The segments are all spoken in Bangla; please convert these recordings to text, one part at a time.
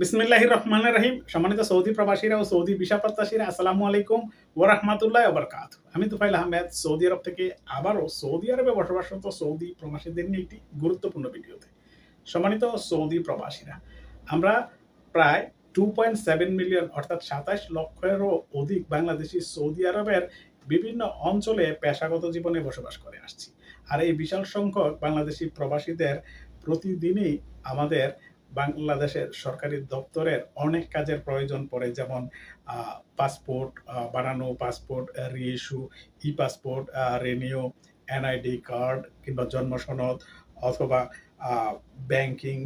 বিসমিল্লাহ রহমান রহিম। সম্মানিত সৌদি প্রবাসীরা ও সৌদি ভিসা প্রত্যাশীরা, আসসালামু আলাইকুম ও রহমতুল্লাহ বরকাত আমি তুফাইল আহমেদ, সৌদি আরব থেকে আবারও সৌদি আরবে বসবাসরত সৌদি প্রবাসীদের নিয়ে একটি গুরুত্বপূর্ণ ভিডিওতে। সম্মানিত সৌদি প্রবাসীরা, আমরা প্রায় টু পয়েন্ট সেভেন মিলিয়ন অর্থাৎ সাতাশ লক্ষেরও অধিক বাংলাদেশি সৌদি আরবের বিভিন্ন অঞ্চলে পেশাগত জীবনে বসবাস করে আসছি। আর এই বিশাল সংখ্যক বাংলাদেশি প্রবাসীদের প্রতিদিনই আমাদের বাংলাদেশের সরকারি দপ্তরের অনেক কাজের প্রয়োজন পড়ে, যেমন পাসপোর্ট বানানো passport reissue e passport renew NID card কিংবা জন্ম সনদ অথবা ব্যাংকিং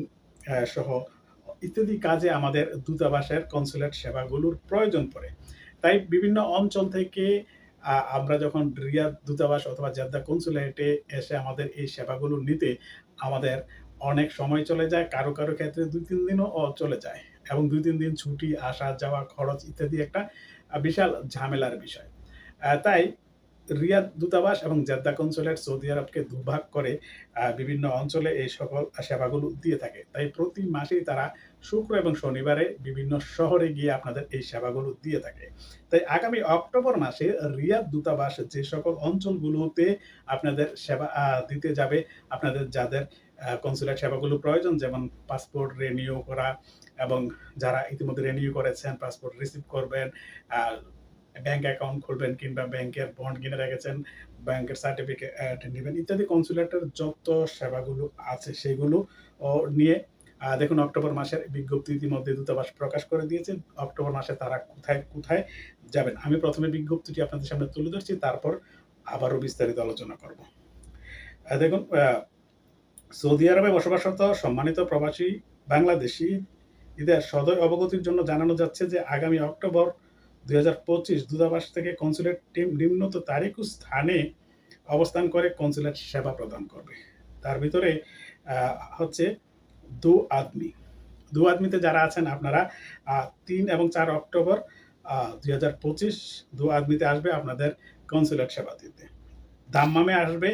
সহ ইত্যাদি কাজে আমাদের দূতাবাসের কনসুলেট সেবাগুলোর প্রয়োজন পড়ে। তাই বিভিন্ন অঞ্চল থেকে আমরা যখন রিয়াদ দূতাবাস অথবা জেদ্দা কনসুলেটে এসে আমাদের এই সেবাগুলো নিতে আমাদের অনেক সময় চলে যায়, কারও কারও ক্ষেত্রে দুই, তিন দিনও চলে যায় এবং দুই, তিন দিন ছুটি, আসা, যাওয়া, খরচ ইত্যাদি একটা বিশাল ঝামেলার বিষয়। তাই রিয়াদ দূতাবাস এবং জেদ্দা কনসুলেট সৌদি আরবকে দুভাগ করে বিভিন্ন অঞ্চলে এই সকল সেবাগুলো দিয়ে থাকে। তাই প্রতি মাসেই তারা শুক্র এবং শনিবারে বিভিন্ন শহরে গিয়ে আপনাদের এই সেবাগুলো দিয়ে থাকে। তাই আগামী অক্টোবর মাসে রিয়াদ দূতাবাস যে সকল অঞ্চলগুলোতে আপনাদের সেবা দিতে যাবে, আপনাদের যাদের কনসুলেট সেবাগুলো প্রয়োজন, যেমন পাসপোর্ট রেনিউ করা এবং যারা ইতিমধ্যে রেনিউ করেছেন পাসপোর্ট রিসিভ করবেন ব্যাংক অ্যাকাউন্ট খুলবেন কিংবা ব্যাংকের বন্ড কিনে রেখেছেন, ব্যাংকের সার্টিফিকেট নেবেন ইত্যাদি কনসুলেটের যত সেবাগুলো আছে সেগুলো নিয়ে দেখুন অক্টোবর মাসের বিজ্ঞপ্তি ইতিমধ্যে দূতাবাস প্রকাশ করে দিয়েছে, অক্টোবর মাসে তারা কোথায় কোথায় যাবেন? আমি প্রথমে বিজ্ঞপ্তিটি আপনাদের সামনে তুলে ধরছি, তারপর আবারও বিস্তারিত আলোচনা করব। দেখুন সৌদি আরবে বসবাসরত সম্মানিত প্রবাসী বাংলাদেশি এদের সদয় অবগতির জন্য জানানো যাচ্ছে যে আগামী অক্টোবর দুই হাজার পঁচিশ দূতাবাস থেকে কনসুলেট টিম নিম্নত তারিখ স্থানে অবস্থান করে কনসুলেট সেবা প্রদান করবে। তার ভিতরে হচ্ছে দু আদমি। দু আদমিতে যারা আছেন আপনারা তিন এবং চার অক্টোবর দুই হাজার পঁচিশ দু আদমিতে আসবে আপনাদের কনসুলেট সেবা দিতে। দাম্মামে আসবে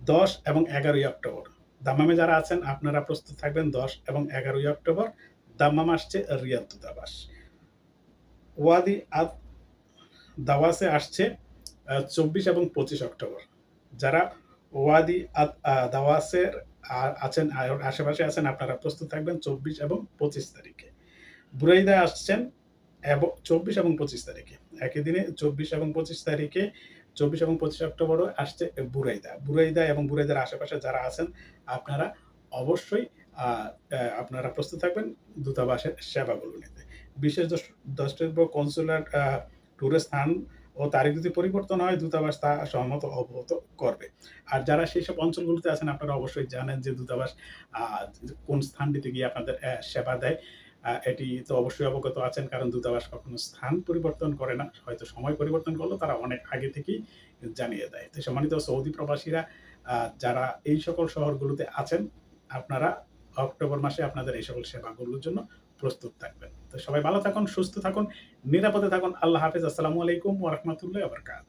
দশ এবং এগারোই অক্টোবর। দাম্মামে যারা আছেন, আপনারা প্রস্তুত থাকবেন দশ এবং এগারোই অক্টোবর। দাম্মাম আসছে রিয়াদ দূতাবাস। ওয়াদি আদ দাওয়াসে আসছে চব্বিশ এবং পঁচিশ অক্টোবর। যারা ওয়াদি আদ দাওয়াসের আছেন আশেপাশে আছেন, আপনারা প্রস্তুত থাকবেন চব্বিশ এবং পঁচিশ তারিখে। বুরাইদা আসছেন এবং, চব্বিশ এবং পঁচিশ তারিখে। একই দিনে চব্বিশ এবং পঁচিশ তারিখে চব্বিশ এবং পঁচিশ অক্টোবরও আসছে বুরাইদা। বুরাইদা এবং বুরাইদার আশেপাশে যারা আছেন, আপনারা অবশ্যই আপনারা প্রস্তুত থাকবেন দূতাবাসের সেবাগুলো নিতে। বিশেষ দ্রষ্টব্য কনসুলার ট্যুরের স্থান ও তারিখ যদি পরিবর্তন হয়, দূতাবাস তা সহমত অবগত করবে। আর যারা সেই সব অঞ্চলগুলোতে আছেন, আপনারা অবশ্যই জানেন যে দূতাবাস কোন স্থানটিতে গিয়ে আপনাদের সেবা দেয়। এটি তো অবশ্যই অবগত আছেন, কারণ দূতাবাস কখনো স্থান পরিবর্তন করে না। হয়তো সময় পরিবর্তন করলেও তারা অনেক আগে থেকেই জানিয়ে দেয়। তো সম্মানিত সৌদি প্রবাসীরা যারা এই সকল শহরগুলোতে আছেন, আপনারা অক্টোবর মাসে আপনাদের এই সকল সেবাগুলোর জন্য প্রস্তুত থাকবেন। তো সবাই ভালো থাকুন, সুস্থ থাকুন, নিরাপদে থাকুন। আল্লাহ হাফিজ। আসসালামু আলাইকুম ওরহমতুল্লাহ আবরকাত